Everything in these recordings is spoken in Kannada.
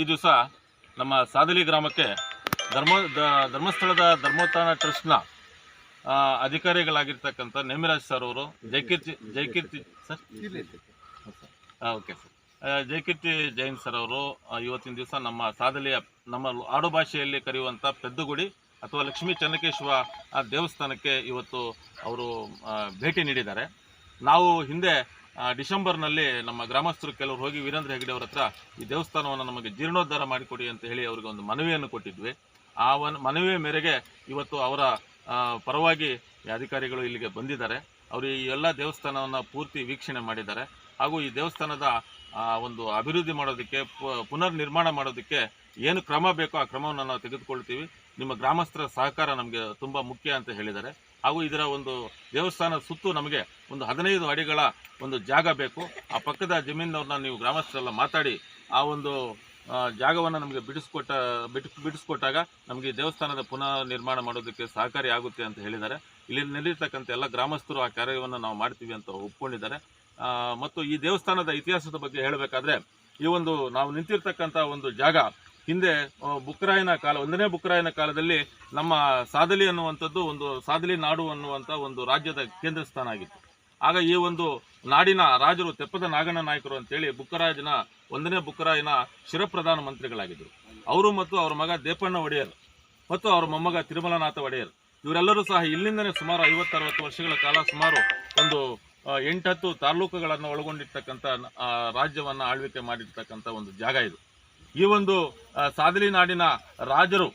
ಈ ದಿವಸ ನಮ್ಮ ಸಾದಲಿ ಗ್ರಾಮಕ್ಕೆ ಧರ್ಮ ಧರ್ಮಸ್ಥಳದ ಧರ್ಮೋತ್ಥಾನ ಟ್ರಸ್ಟ್ನ ಅಧಿಕಾರಿಗಳಾಗಿರ್ತಕ್ಕಂಥ ನೇಮಿರಾಜ್ ಸರ್ ಅವರು, Jayakeerthi Jayakeerthi, sir? Okay sir. Jaikeerthi Jain sir ಅವರು ಇವತ್ತಿನ ದಿವಸ ನಮ್ಮ ಸಾದಲಿಯ, ನಮ್ಮ ಆಡು ಭಾಷೆಯಲ್ಲಿ ಕರೆಯುವಂಥ ಪೆದ್ದುಗುಡಿ ಅಥವಾ ಲಕ್ಷ್ಮೀ ಚನ್ನಕೇಶ್ವ ದೇವಸ್ಥಾನಕ್ಕೆ ಇವತ್ತು ಅವರು ಭೇಟಿ ನೀಡಿದ್ದಾರೆ. ನಾವು ಹಿಂದೆ ಡಿಸೆಂಬರ್ನಲ್ಲಿ ನಮ್ಮ ಗ್ರಾಮಸ್ಥರು ಕೆಲವರು ಹೋಗಿ ವೀರೇಂದ್ರ ಹೆಗಡೆ ಅವರ ಹತ್ರ ಈ ದೇವಸ್ಥಾನವನ್ನು ನಮಗೆ ಜೀರ್ಣೋದ್ಧಾರ ಮಾಡಿಕೊಡಿ ಅಂತ ಹೇಳಿ ಅವರಿಗೆ ಒಂದು ಮನವಿಯನ್ನು ಕೊಟ್ಟಿದ್ವಿ. ಆ ಮನವಿಯ ಮೇರೆಗೆ ಇವತ್ತು ಅವರ ಪರವಾಗಿ ಅಧಿಕಾರಿಗಳು ಇಲ್ಲಿಗೆ ಬಂದಿದ್ದಾರೆ. ಅವರು ಈ ಎಲ್ಲ ದೇವಸ್ಥಾನವನ್ನು ಪೂರ್ತಿ ವೀಕ್ಷಣೆ ಮಾಡಿದ್ದಾರೆ. ಹಾಗೂ ಈ ದೇವಸ್ಥಾನದ ಒಂದು ಅಭಿವೃದ್ಧಿ ಮಾಡೋದಕ್ಕೆ ಪುನರ್ ನಿರ್ಮಾಣ ಮಾಡೋದಕ್ಕೆ ಏನು ಕ್ರಮ ಬೇಕೋ ಆ ಕ್ರಮವನ್ನು ನಾವು ತೆಗೆದುಕೊಳ್ತೀವಿ. ನಿಮ್ಮ ಗ್ರಾಮಸ್ಥರ ಸಹಕಾರ ನಮಗೆ ತುಂಬ ಮುಖ್ಯ ಅಂತ ಹೇಳಿದ್ದಾರೆ. ಹಾಗೂ ಇದರ ಒಂದು ದೇವಸ್ಥಾನದ ಸುತ್ತು ನಮಗೆ ಒಂದು ಹದಿನೈದು ಅಡಿಗಳ ಒಂದು ಜಾಗ ಬೇಕು. ಆ ಪಕ್ಕದ ಜಮೀನವ್ರನ್ನ ನೀವು ಗ್ರಾಮಸ್ಥರೆಲ್ಲ ಮಾತಾಡಿ ಆ ಒಂದು ಜಾಗವನ್ನು ನಮಗೆ ಬಿಡಿಸ್ಕೊಟ್ಟ, ಬಿಟ್, ಬಿಡಿಸ್ಕೊಟ್ಟಾಗ ನಮಗೆ ದೇವಸ್ಥಾನದ ಪುನಃ ನಿರ್ಮಾಣ ಮಾಡೋದಕ್ಕೆ ಸಹಕಾರಿ ಆಗುತ್ತೆ ಅಂತ ಹೇಳಿದ್ದಾರೆ. ಇಲ್ಲಿ ನಿಲ್ಲಿರ್ತಕ್ಕಂಥ ಎಲ್ಲ ಗ್ರಾಮಸ್ಥರು ಆ ಕಾರ್ಯವನ್ನು ನಾವು ಮಾಡ್ತೀವಿ ಅಂತ ಒಪ್ಕೊಂಡಿದ್ದಾರೆ. ಮತ್ತು ಈ ದೇವಸ್ಥಾನದ ಇತಿಹಾಸದ ಬಗ್ಗೆ ಹೇಳಬೇಕಾದ್ರೆ ಈ ಒಂದು ನಾವು ನಿಂತಿರ್ತಕ್ಕಂಥ ಒಂದು ಜಾಗ ಹಿಂದೆ ಬುಕ್ಕರಾಯನ ಕಾಲ, ಒಂದನೇ ಬುಕ್ಕರಾಯನ ಕಾಲದಲ್ಲಿ ನಮ್ಮ ಸಾದಲಿ ಅನ್ನುವಂಥದ್ದು ಒಂದು ಸಾದಲಿ ನಾಡು ಅನ್ನುವಂಥ ಒಂದು ರಾಜ್ಯದ ಕೇಂದ್ರ ಸ್ಥಾನ ಆಗಿತ್ತು. ಆಗ ಈ ಒಂದು ನಾಡಿನ ರಾಜರು, ತೆಪ್ಪದ ನಾಗಣ್ಣ ನಾಯಕರು ಅಂತೇಳಿ ಬುಕ್ಕರಾಜನ ಒಂದನೇ ಬುಕ್ಕರಾಯನ ಶಿರಪ್ರಧಾನ ಮಂತ್ರಿಗಳಾಗಿದ್ದರು. ಅವರು ಮತ್ತು ಅವರ ಮಗ ದೇಪಣ್ಣ ಒಡೆಯರ್ ಮತ್ತು ಅವರ ಮೊಮ್ಮಗ ತಿರುಮಲನಾಥ ಒಡೆಯರ್, ಇವರೆಲ್ಲರೂ ಸಹ ಇಲ್ಲಿಂದನೇ ಸುಮಾರು ಐವತ್ತರವತ್ತು ವರ್ಷಗಳ ಕಾಲ ಸುಮಾರು ಒಂದು ಎಂಟತ್ತು ತಾಲೂಕುಗಳನ್ನು ಒಳಗೊಂಡಿರ್ತಕ್ಕಂಥ ರಾಜ್ಯವನ್ನ ಆಳ್ವಿಕೆ ಮಾಡಿರ್ತಕ್ಕಂಥ ಒಂದು ಜಾಗ ಇದು. ಈ ಒಂದು ಸಾದಲಿ ನಾಡಿನ ರಾಜರು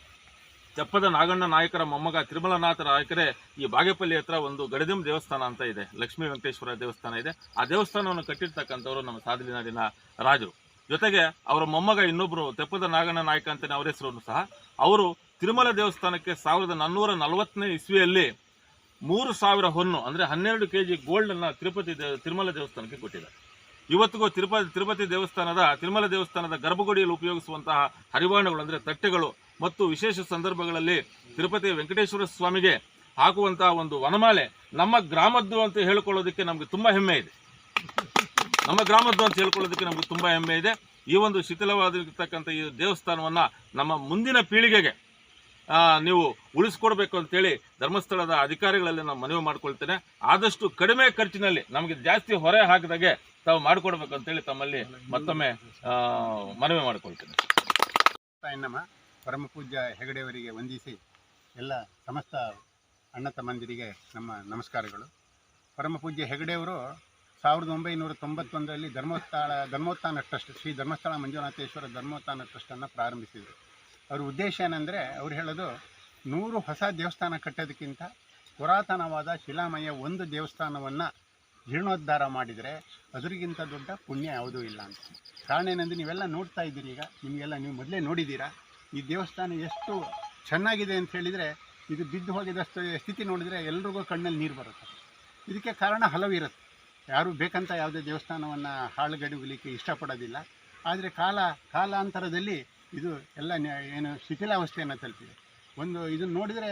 ತೆಪ್ಪದ ನಾಗಣ್ಣ ನಾಯಕರ ಮೊಮ್ಮಗ ತಿರುಮಲನಾಥ ನಾಯಕರೇ, ಈ ಬಾಗೇಪಲ್ಲಿ ಹತ್ರ ಒಂದು ಗಡದಿಂ ದೇವಸ್ಥಾನ ಅಂತ ಇದೆ. ಲಕ್ಷ್ಮೀ ವೆಂಕಟೇಶ್ವರ ದೇವಸ್ಥಾನ ಇದೆ. ಆ ದೇವಸ್ಥಾನವನ್ನು ಕಟ್ಟಿರ್ತಕ್ಕಂಥವರು ನಮ್ಮ ಸಾದಲಿ ನಾಡಿನ ರಾಜರು. ಜೊತೆಗೆ ಅವರ ಮೊಮ್ಮಗ ಇನ್ನೊಬ್ಬರು ತೆಪ್ಪದ ನಾಗಣ್ಣ ನಾಯಕ ಅಂತಲೇ ಅವರ ಹೆಸರು ಸಹ, ಅವರು ತಿರುಮಲ ದೇವಸ್ಥಾನಕ್ಕೆ ಸಾವಿರದ ನಾನ್ನೂರ ನಲವತ್ತನೇ ಇಸ್ವಿಯಲ್ಲಿ ಮೂರು ಸಾವಿರ ಹೊನ್ನು, ಅಂದ್ರೆ ಹನ್ನೆರಡು ಕೆ ಜಿ ಗೋಲ್ಡನ್ನು ತಿರುಪತಿ ದೇ- ತಿರುಮಲ ದೇವಸ್ಥಾನಕ್ಕೆ ಕೊಟ್ಟಿದ್ದಾರೆ. ಇವತ್ತಿಗೂ ತಿರುಪತಿ ತಿರುಪತಿ ದೇವಸ್ಥಾನದ, ತಿರುಮಲ ದೇವಸ್ಥಾನದ ಗರ್ಭಗುಡಿಯಲ್ಲಿ ಉಪಯೋಗಿಸುವಂತಹ ಹರಿವಾಣಗಳು ಅಂದರೆ ತಟ್ಟೆಗಳು ಮತ್ತು ವಿಶೇಷ ಸಂದರ್ಭಗಳಲ್ಲಿ ತಿರುಪತಿ ವೆಂಕಟೇಶ್ವರ ಸ್ವಾಮಿಗೆ ಹಾಕುವಂತಹ ಒಂದು ವನಮಾಲೆ ನಮ್ಮ ಗ್ರಾಮದ್ದು ಅಂತ ಹೇಳ್ಕೊಳ್ಳೋದಕ್ಕೆ ನಮಗೆ ತುಂಬ ಹೆಮ್ಮೆ ಇದೆ. ನಮ್ಮ ಗ್ರಾಮದ್ದು ಅಂತ ಹೇಳ್ಕೊಳ್ಳೋದಕ್ಕೆ ನಮಗೆ ತುಂಬ ಹೆಮ್ಮೆ ಇದೆ. ಈ ಒಂದು ಶಿಥಿಲವಾಗಿರ್ತಕ್ಕಂಥ ಈ ದೇವಸ್ಥಾನವನ್ನು ನಮ್ಮ ಮುಂದಿನ ಪೀಳಿಗೆಗೆ ನೀವು ಉಳಿಸ್ಕೊಡ್ಬೇಕು ಅಂತೇಳಿ ಧರ್ಮಸ್ಥಳದ ಅಧಿಕಾರಿಗಳಲ್ಲಿ ನಾನು ಮನವಿ ಮಾಡ್ಕೊಳ್ತೇನೆ. ಆದಷ್ಟು ಕಡಿಮೆ ಖರ್ಚಿನಲ್ಲಿ ನಮಗೆ ಜಾಸ್ತಿ ಹೊರೆ ಹಾಕಿದಾಗೆ ತಾವು ಮಾಡಿಕೊಡ್ಬೇಕು ಅಂತೇಳಿ ತಮ್ಮಲ್ಲಿ ಮತ್ತೊಮ್ಮೆ ಮನವಿ ಮಾಡಿಕೊಳ್ತೇನೆ. ತಾಯಿನಮ್ಮ ಪರಮ ಪೂಜ್ಯ ಹೆಗಡೆಯವರಿಗೆ ವಂದಿಸಿ ಎಲ್ಲ ಸಮಸ್ತ ಅಣ್ಣ ತಮ್ಮಂದಿರಿಗೆ ನಮ್ಮ ನಮಸ್ಕಾರಗಳು. ಪರಮ ಪೂಜ್ಯ ಹೆಗಡೆಯವರು ಸಾವಿರದ ಒಂಬೈನೂರ ತೊಂಬತ್ತೊಂದರಲ್ಲಿ ಧರ್ಮೋತ್ಥಾನ ಧರ್ಮೋತ್ಥಾನ ಟ್ರಸ್ಟ್, ಶ್ರೀ ಧರ್ಮಸ್ಥಳ ಮಂಜುನಾಥೇಶ್ವರ ಧರ್ಮೋತ್ಥಾನ ಟ್ರಸ್ಟನ್ನು ಪ್ರಾರಂಭಿಸಿದರು. ಅವ್ರ ಉದ್ದೇಶ ಏನಂದರೆ, ಅವ್ರು ಹೇಳೋದು, ನೂರು ಹೊಸ ದೇವಸ್ಥಾನ ಕಟ್ಟೋದಕ್ಕಿಂತ ಪುರಾತನವಾದ ಶಿಲಾಮಯ ಒಂದು ದೇವಸ್ಥಾನವನ್ನು ಜೀರ್ಣೋದ್ಧಾರ ಮಾಡಿದರೆ ಅದರಿಗಿಂತ ದೊಡ್ಡ ಪುಣ್ಯ ಯಾವುದೂ ಇಲ್ಲ ಅಂತ. ಕಾರಣ ಏನಂದರೆ ನೀವೆಲ್ಲ ನೋಡ್ತಾ ಇದ್ದೀರಿ ಈಗ, ನಿಮಗೆಲ್ಲ ನೀವು ಮೊದಲೇ ನೋಡಿದ್ದೀರಾ? ಈ ದೇವಸ್ಥಾನ ಎಷ್ಟು ಚೆನ್ನಾಗಿದೆ ಅಂತ ಹೇಳಿದರೆ, ಇದು ಬಿದ್ದು ಹೋಗಿದಷ್ಟು ಸ್ಥಿತಿ ನೋಡಿದರೆ ಎಲ್ರಿಗೂ ಕಣ್ಣಲ್ಲಿ ನೀರು ಬರುತ್ತೆ. ಇದಕ್ಕೆ ಕಾರಣ ಹಲವಿರುತ್ತೆ ಯಾರು ಬೇಕಂತ ಯಾವುದೇ ದೇವಸ್ಥಾನವನ್ನು ಹಾಳುಗಡಿಗಲಿಕ್ಕೆ ಇಷ್ಟಪಡೋದಿಲ್ಲ. ಆದರೆ ಕಾಲ, ಕಾಲಾಂತರದಲ್ಲಿ ಇದು ಎಲ್ಲ ಏನು ಶಿಥಿಲಾವಸ್ಥೆಯನ್ನು ತಲುಪಿದೆ. ಒಂದು ಇದನ್ನು ನೋಡಿದರೆ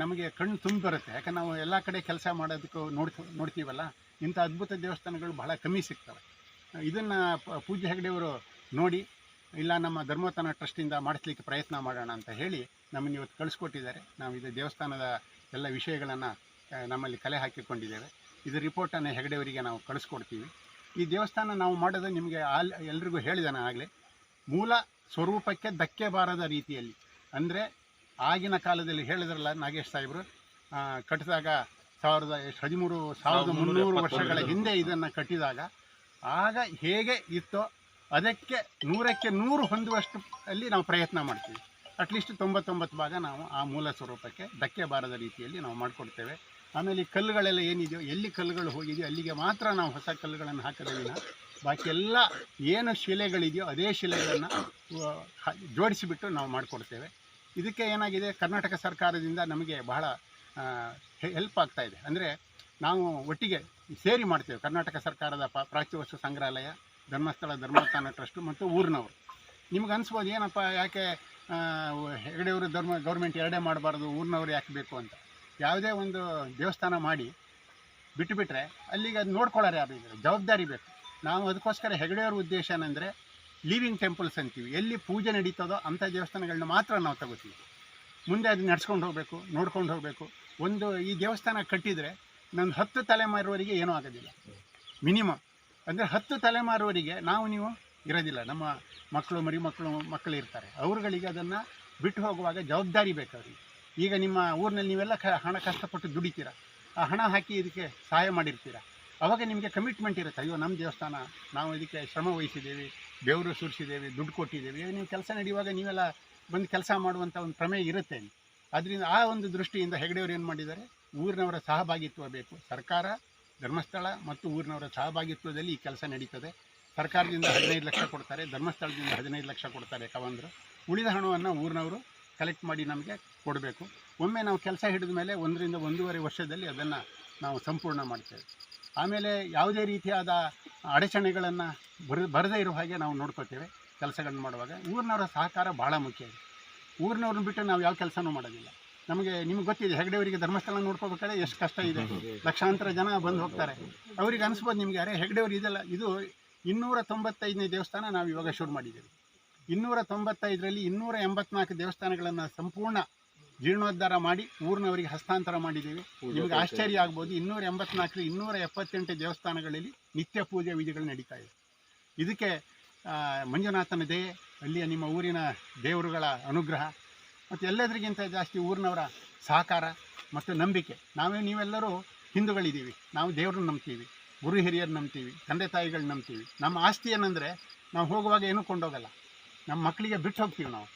ನಮಗೆ ಕಣ್ಣು ತುಂಬಿ ಬರುತ್ತೆ. ಯಾಕಂದ್ರೆ ನಾವು ಎಲ್ಲ ಕಡೆ ಕೆಲಸ ಮಾಡೋದಕ್ಕೂ ನೋಡ್ತೀವಿ ನೋಡ್ತೀವಲ್ಲ? ಇಂಥ ಅದ್ಭುತ ದೇವಸ್ಥಾನಗಳು ಬಹಳ ಕಮ್ಮಿ ಸಿಗ್ತವೆ. ಇದನ್ನು ಪೂಜೆ ಹೆಗಡೆಯವರು ನೋಡಿ, ಇಲ್ಲ ನಮ್ಮ ಧರ್ಮೋತ್ಥಾನ ಟ್ರಸ್ಟಿಂದ ಮಾಡಿಸ್ಲಿಕ್ಕೆ ಪ್ರಯತ್ನ ಮಾಡೋಣ ಅಂತ ಹೇಳಿ ನಮ್ಮನ್ನು ಇವತ್ತು ಕಳಿಸ್ಕೊಟ್ಟಿದ್ದಾರೆ. ನಾವು ಇದು ದೇವಸ್ಥಾನದ ಎಲ್ಲ ವಿಷಯಗಳನ್ನು ನಮ್ಮಲ್ಲಿ ಕಲೆ ಹಾಕಿಕೊಂಡಿದ್ದೇವೆ. ಇದು ರಿಪೋರ್ಟನ್ನು ಹೆಗಡೆಯವರಿಗೆ ನಾವು ಕಳಿಸ್ಕೊಡ್ತೀವಿ. ಈ ದೇವಸ್ಥಾನ ನಾವು ಮಾಡೋದು ನಿಮಗೆ ಆಲ್, ಎಲ್ರಿಗೂ ಹೇಳಿದೆ ನಾನು ಆಗಲೇ. ಮೂಲ ಸ್ವರೂಪಕ್ಕೆ ಧಕ್ಕೆ ಬಾರದ ರೀತಿಯಲ್ಲಿ. ಅಂದರೆ ಆಗಿನ ಕಾಲದಲ್ಲಿ ಹೇಳಿದ್ರಲ್ಲ ನಾಗೇಶ್ ಸಾಹೇಬರು ಕಟ್ಟಿದಾಗ ಸಾವಿರದ ಎಷ್ಟು ಹದಿಮೂರು ಸಾವಿರದ ಮುನ್ನೂರು ವರ್ಷಗಳ ಹಿಂದೆ ಇದನ್ನು ಕಟ್ಟಿದಾಗ ಆಗ ಹೇಗೆ ಇತ್ತೋ ಅದಕ್ಕೆ ನೂರಕ್ಕೆ ನೂರು ಹೊಂದುವಷ್ಟು ಅಲ್ಲಿ ನಾವು ಪ್ರಯತ್ನ ಮಾಡ್ತೀವಿ. ಅಟ್ಲೀಸ್ಟ್ ತೊಂಬತ್ತೊಂಬತ್ತು ಭಾಗ ನಾವು ಆ ಮೂಲ ಸ್ವರೂಪಕ್ಕೆ ಧಕ್ಕೆ ಬಾರದ ರೀತಿಯಲ್ಲಿ ನಾವು ಮಾಡಿಕೊಡ್ತೇವೆ. ಆಮೇಲೆ ಈ ಕಲ್ಲುಗಳೆಲ್ಲ ಏನಿದೆಯೋ ಎಲ್ಲಿ ಕಲ್ಲುಗಳು ಹೋಗಿದೆಯೋ ಅಲ್ಲಿಗೆ ಮಾತ್ರ ನಾವು ಹೊಸ ಕಲ್ಲುಗಳನ್ನು ಹಾಕದ ವಿನ ಬಾಕಿ ಎಲ್ಲ ಏನು ಶಿಲೆಗಳಿದೆಯೋ ಅದೇ ಶಿಲೆಗಳನ್ನು ಜೋಡಿಸಿಬಿಟ್ಟು ನಾವು ಮಾಡಿಕೊಡ್ತೇವೆ. ಇದಕ್ಕೆ ಏನಾಗಿದೆ? ಕರ್ನಾಟಕ ಸರ್ಕಾರದಿಂದ ನಮಗೆ ಬಹಳ ಹೆಲ್ಪ್ ಆಗ್ತಾ ಇದೆ. ಅಂದರೆ ನಾವು ಒಟ್ಟಿಗೆ ಸೇರಿ ಮಾಡ್ತೇವೆ. ಕರ್ನಾಟಕ ಸರ್ಕಾರದ ಪ, ಪ್ರಾಚ್ಯ ವಸ್ತು ಸಂಗ್ರಹಾಲಯ, ಧರ್ಮಸ್ಥಳ, ಧರ್ಮಸ್ಥಾನ ಟ್ರಸ್ಟು ಮತ್ತು ಊರಿನವರು. ನಿಮ್ಗೆ ಅನಿಸ್ಬೋದು, ಏನಪ್ಪ, ಯಾಕೆ ಹೆಗಡೆಯವರು ಧರ್ಮ, ಗೌರ್ಮೆಂಟ್ ಎರಡೇ ಮಾಡಬಾರ್ದು, ಊರಿನವ್ರು ಯಾಕೆ ಬೇಕು ಅಂತ. ಯಾವುದೇ ಒಂದು ದೇವಸ್ಥಾನ ಮಾಡಿ ಬಿಟ್ಟುಬಿಟ್ರೆ ಅಲ್ಲಿಗೆ ಅದು ನೋಡ್ಕೊಳ್ಳೋರು ಯಾರು ಜವಾಬ್ದಾರಿ ಬೇಕು. ನಾವು ಅದಕ್ಕೋಸ್ಕರ ಹೆಗಡೆಯವ್ರ ಉದ್ದೇಶ ಏನಂದರೆ ಲಿವಿಂಗ್ ಟೆಂಪಲ್ಸ್ ಅಂತೀವಿ. ಎಲ್ಲಿ ಪೂಜೆ ನಡೀತದೋ ಅಂಥ ದೇವಸ್ಥಾನಗಳನ್ನ ಮಾತ್ರ ನಾವು ತಗೋತೀವಿ. ಮುಂದೆ ಅದು ನಡ್ಸ್ಕೊಂಡು ಹೋಗಬೇಕು, ನೋಡ್ಕೊಂಡು ಹೋಗಬೇಕು. ಒಂದು ಈ ದೇವಸ್ಥಾನ ಕಟ್ಟಿದರೆ ನನ್ನ ಹತ್ತು ತಲೆಮಾರುವರಿಗೆ ಏನೂ ಆಗೋದಿಲ್ಲ. ಮಿನಿಮಮ್. ಅಂದರೆ ಹತ್ತು ತಲೆಮಾರುವರಿಗೆ ನಾವು ನೀವು ಇರೋದಿಲ್ಲ. ನಮ್ಮ ಮಕ್ಕಳು ಮರಿ ಮಕ್ಕಳು ಮಕ್ಕಳು ಇರ್ತಾರೆ. ಅವ್ರುಗಳಿಗೆ ಅದನ್ನು ಬಿಟ್ಟು ಹೋಗುವಾಗ ಜವಾಬ್ದಾರಿ ಬೇಕು ಈಗ ನಿಮ್ಮ ಊರಿನಲ್ಲಿ ನೀವೆಲ್ಲ ಕ, ಹಣ ಕಷ್ಟಪಟ್ಟು ದುಡಿತೀರ. ಆ ಹಣ ಹಾಕಿ ಇದಕ್ಕೆ ಸಹಾಯ ಮಾಡಿರ್ತೀರ. ಅವಾಗ ನಿಮಗೆ ಕಮಿಟ್ಮೆಂಟ್ ಇರುತ್ತೆ. ಅಯ್ಯೋ ನಮ್ಮ ದೇವಸ್ಥಾನ, ನಾವು ಇದಕ್ಕೆ ಶ್ರಮ ವಹಿಸಿದ್ದೇವೆ ಬೆವರು ಸುರಿಸಿದ್ದೇವೆ ದುಡ್ಡು ಕೊಟ್ಟಿದ್ದೇವೆ ನೀವು ಕೆಲಸ ನಡೆಯುವಾಗ ನೀವೆಲ್ಲ ಬಂದು ಕೆಲಸ ಮಾಡುವಂಥ ಒಂದು ಪ್ರಮೇಯ ಇರುತ್ತೆ. ಅದರಿಂದ ಆ ಒಂದು ದೃಷ್ಟಿಯಿಂದ ಹೆಗಡೆಯವರು ಏನು ಮಾಡಿದ್ದಾರೆ? ಊರಿನವರ ಸಹಭಾಗಿತ್ವ ಬೇಕು. ಸರ್ಕಾರ, ಧರ್ಮಸ್ಥಳ ಮತ್ತು ಊರಿನವರ ಸಹಭಾಗಿತ್ವದಲ್ಲಿ ಈ ಕೆಲಸ ನಡೀತದೆ. ಸರ್ಕಾರದಿಂದ ಹದಿನೈದು ಲಕ್ಷ ಕೊಡ್ತಾರೆ, ಧರ್ಮಸ್ಥಳದಿಂದ ಹದಿನೈದು ಲಕ್ಷ ಕೊಡ್ತಾರೆ ಕವಂದರು. ಉಳಿದ ಹಣವನ್ನು ಊರಿನವರು ಕಲೆಕ್ಟ್ ಮಾಡಿ ನಮಗೆ ಕೊಡಬೇಕು. ಒಮ್ಮೆ ನಾವು ಕೆಲಸ ಹಿಡಿದ ಮೇಲೆ ಒಂದರಿಂದ ಒಂದೂವರೆ ವರ್ಷದಲ್ಲಿ ಅದನ್ನು ನಾವು ಸಂಪೂರ್ಣ ಮಾಡ್ತೇವೆ. ಆಮೇಲೆ ಯಾವುದೇ ರೀತಿಯಾದ ಅಡಚಣೆಗಳನ್ನು ಬರ, ಬರದೇ ಇರೋ ಹಾಗೆ ನಾವು ನೋಡ್ಕೋತೇವೆ ಕೆಲಸಗಳನ್ನ ಮಾಡುವಾಗ. ಊರಿನವರ ಸಹಕಾರ ಭಾಳ ಮುಖ್ಯ ಇದೆ. ಊರಿನವ್ರನ್ನ ಬಿಟ್ಟು ನಾವು ಯಾವ ಕೆಲಸನೂ ಮಾಡೋದಿಲ್ಲ. ನಮಗೆ ನಿಮ್ಗೆ ಗೊತ್ತಿದೆ, ಹೆಗಡೆಯವರಿಗೆ ಧರ್ಮಸ್ಥಳ ನೋಡ್ಕೋಬೇಕಾದ್ರೆ ಎಷ್ಟು ಕಷ್ಟ ಇದೆ. ಲಕ್ಷಾಂತರ ಜನ ಬಂದು ಹೋಗ್ತಾರೆ. ಅವ್ರಿಗೆ ಅನಿಸ್ಬೋದು ನಿಮಗೆ, ಅರೆ ಹೆಗಡೆಯವ್ರು ಇದೆಲ್ಲ, ಇದು ಇನ್ನೂರ ತೊಂಬತ್ತೈದನೇ ದೇವಸ್ಥಾನ ನಾವು ಇವಾಗ ಶುರು ಮಾಡಿದ್ದೀವಿ. ಇನ್ನೂರ ತೊಂಬತ್ತೈದರಲ್ಲಿ ಇನ್ನೂರ ಎಂಬತ್ನಾಲ್ಕು ದೇವಸ್ಥಾನಗಳನ್ನು ಸಂಪೂರ್ಣ ಜೀರ್ಣೋದ್ಧಾರ ಮಾಡಿ ಊರಿನವರಿಗೆ ಹಸ್ತಾಂತರ ಮಾಡಿದ್ದೀವಿ. ನಿಮಗೆ ಆಶ್ಚರ್ಯ ಆಗ್ಬೋದು ಇನ್ನೂರ ಎಂಬತ್ನಾಲ್ಕು ಇನ್ನೂರ ಎಪ್ಪತ್ತೆಂಟು ದೇವಸ್ಥಾನಗಳಲ್ಲಿ ನಿತ್ಯ ಪೂಜೆ ವಿಧಿಗಳು ನಡೀತಾ ಇದೆ. ಇದಕ್ಕೆ ಮಂಜುನಾಥನ ದಯೆ ಅಲ್ಲಿಯ ನಿಮ್ಮ ಊರಿನ ದೇವರುಗಳ ಅನುಗ್ರಹ ಮತ್ತು ಎಲ್ಲದರಿಗಿಂತ ಜಾಸ್ತಿ ಊರಿನವರ ಸಹಕಾರ ಮತ್ತು ನಂಬಿಕೆ. ನಾವೇ ನೀವೆಲ್ಲರೂ ಹಿಂದೂಗಳಿದ್ದೀವಿ. ನಾವು ದೇವ್ರನ್ನ ನಂಬ್ತೀವಿ ಗುರು ಹಿರಿಯರು ನಂಬ್ತೀವಿ ತಂದೆ ತಾಯಿಗಳು ನಂಬ್ತೀವಿ. ನಮ್ಮ ಆಸ್ತಿ ಏನಂದರೆ ನಾವು ಹೋಗುವಾಗ ಏನೂ ಕೊಂಡೋಗಲ್ಲ. ನಮ್ಮ ಮಕ್ಕಳಿಗೆ ಬಿಟ್ಟು ಹೋಗ್ತೀವಿ ನಾವು.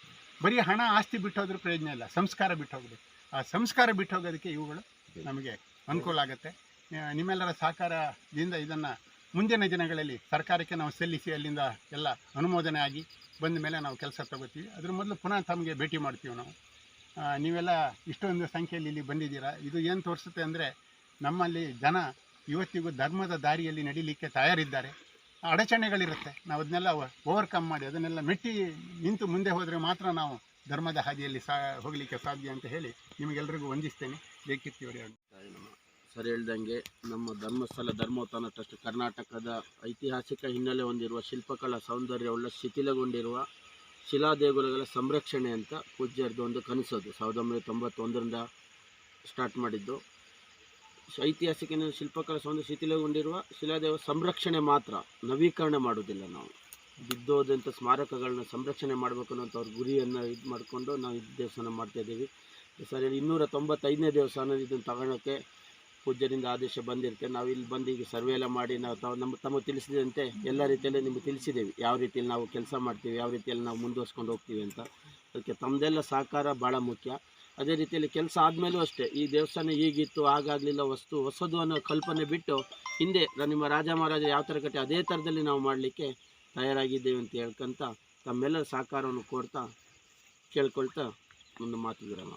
ಬರೀ ಹಣ ಆಸ್ತಿ ಬಿಟ್ಟು ಪ್ರಯೋಜನ ಇಲ್ಲ, ಸಂಸ್ಕಾರ ಬಿಟ್ಟು ಹೋಗ್ಬೇಕು ಆ ಸಂಸ್ಕಾರ ಬಿಟ್ಟು ಹೋಗೋದಕ್ಕೆ ಇವುಗಳು ನಮಗೆ ಅನುಕೂಲ ಆಗುತ್ತೆ. ನಿಮ್ಮೆಲ್ಲರ ಸಹಕಾರದಿಂದ ಇದನ್ನು ಮುಂದಿನ ದಿನಗಳಲ್ಲಿ ಸರ್ಕಾರಕ್ಕೆ ನಾವು ಸಲ್ಲಿಸಿ ಅಲ್ಲಿಂದ ಎಲ್ಲ ಅನುಮೋದನೆ ಆಗಿ ಬಂದ ಮೇಲೆ ನಾವು ಕೆಲಸ ತಗೋತೀವಿ. ಅದ್ರ ಮೊದಲು ಪುನಃ ತಮಗೆ ಭೇಟಿ ಮಾಡ್ತೀವಿ ನಾವು. ನೀವೆಲ್ಲ ಇಷ್ಟೊಂದು ಸಂಖ್ಯೆಯಲ್ಲಿ ಇಲ್ಲಿ ಬಂದಿದ್ದೀರಾ? ಇದು ಏನು ತೋರಿಸುತ್ತೆ ಅಂದರೆ ನಮ್ಮಲ್ಲಿ ಜನ ಇವತ್ತಿಗೂ ಧರ್ಮದ ದಾರಿಯಲ್ಲಿ ನಡೀಲಿಕ್ಕೆ ತಯಾರಿದ್ದಾರೆ. ಅಡಚಣೆಗಳಿರುತ್ತೆ. ನಾವು ಅದನ್ನೆಲ್ಲ ಓವರ್ಕಮ್ ಮಾಡಿ, ಅದನ್ನೆಲ್ಲ ಮೆಟ್ಟಿ ನಿಂತು ಮುಂದೆ ಹೋದರೆ ಮಾತ್ರ ನಾವು ಧರ್ಮದ ಹಾದಿಯಲ್ಲಿ ಸಾ, ಹೋಗಲಿಕ್ಕೆ ಸಾಧ್ಯ ಅಂತ ಹೇಳಿ ನಿಮಗೆಲ್ಲರಿಗೂ ವಂದಿಸ್ತೇನೆ. ಜಯಕೀರ್ತಿಯವರೇ ಸರಿ ಹೇಳ್ದಂಗೆ ನಮ್ಮ ಧರ್ಮಸ್ಥಳ ಧರ್ಮೋತ್ಥಾನ ಟ್ರಸ್ಟ್ ಕರ್ನಾಟಕದ ಐತಿಹಾಸಿಕ ಹಿನ್ನೆಲೆ ಹೊಂದಿರುವ ಶಿಲ್ಪಕಲಾ ಸೌಂದರ್ಯವುಳ್ಳ ಶಿಥಿಲಗೊಂಡಿರುವ ಶಿಲಾದೇಗುಲಗಳ ಸಂರಕ್ಷಣೆ ಅಂತ ಪೂಜ್ಯರದ್ದು ಒಂದು ಕನಸದು ಸಾವಿರದ ಒಂಬೈನೂರ ತೊಂಬತ್ತೊಂದರಿಂದ ಸ್ಟಾರ್ಟ್ ಮಾಡಿದ್ದು. ಐತಿಹಾಸಿಕ ಶಿಲ್ಪಕಲಾ ಸೌಂದರ್ಯ ಶಿಥಿಲಗೊಂಡಿರುವ ಶಿಲಾದೇವ ಸಂರಕ್ಷಣೆ ಮಾತ್ರ, ನವೀಕರಣ ಮಾಡೋದಿಲ್ಲ ನಾವು. ಬಿದ್ದೋದಂಥ ಸ್ಮಾರಕಗಳನ್ನ ಸಂರಕ್ಷಣೆ ಮಾಡಬೇಕು ಅನ್ನೋಂಥ ಅವ್ರ ಗುರಿಯನ್ನು ಇದು ಮಾಡಿಕೊಂಡು ನಾವು ಇದು ದೇವಸ್ಥಾನ ಮಾಡ್ತಾ ಇದ್ದೀವಿ. ಸರಿ, ಇನ್ನೂರ ತೊಂಬತ್ತೈದನೇ ದೇವಸ್ಥಾನ ಇದನ್ನು ತಗೊಳ್ಳೋಕ್ಕೆ ಪೂಜ್ಯರಿಂದ ಆದೇಶ ಬಂದಿರುತ್ತೆ. ನಾವು ಇಲ್ಲಿ ಬಂದು ಈಗ ಸರ್ವೆ ಎಲ್ಲ ಮಾಡಿ ನಾವು ತಾವು ನಮ್ಮ ತಮಗೆ ತಿಳಿಸಿದಂತೆ ಎಲ್ಲ ರೀತಿಯಲ್ಲಿ ನಿಮಗೆ ತಿಳಿಸಿದ್ದೀವಿ. ಯಾವ ರೀತಿಯಲ್ಲಿ ನಾವು ಕೆಲಸ ಮಾಡ್ತೀವಿ, ಯಾವ ರೀತಿಯಲ್ಲಿ ನಾವು ಮುಂದುವರ್ಸ್ಕೊಂಡು ಹೋಗ್ತೀವಿ ಅಂತ. ಅದಕ್ಕೆ ತಮ್ಮದೆಲ್ಲ ಸಹಕಾರ ಭಾಳ ಮುಖ್ಯ. ಅದೇ ರೀತಿಯಲ್ಲಿ ಕೆಲಸ ಆದಮೇಲೂ ಅಷ್ಟೇ, ಈ ದೇವಸ್ಥಾನ ಹೀಗಿತ್ತು, ಹಾಗಾಗಲಿಲ್ಲ ವಸ್ತು, ಹೊಸದು ಅನ್ನೋ ಕಲ್ಪನೆ ಬಿಟ್ಟು ಹಿಂದೆ ನಿಮ್ಮ ರಾಜ ಮಹಾರಾಜ ಯಾವ ಥರ ಕಟ್ಟಿ ಅದೇ ಥರದಲ್ಲಿ ನಾವು ಮಾಡಲಿಕ್ಕೆ ತಯಾರಾಗಿದ್ದೇವೆ ಅಂತ ಹೇಳ್ಕೊಂತ ತಮ್ಮೆಲ್ಲರ ಸಹಕಾರವನ್ನು ಕೋರ್ತಾ ಕೇಳ್ಕೊಳ್ತಾ ಒಂದು ಮಾತು ವಿರಾಮ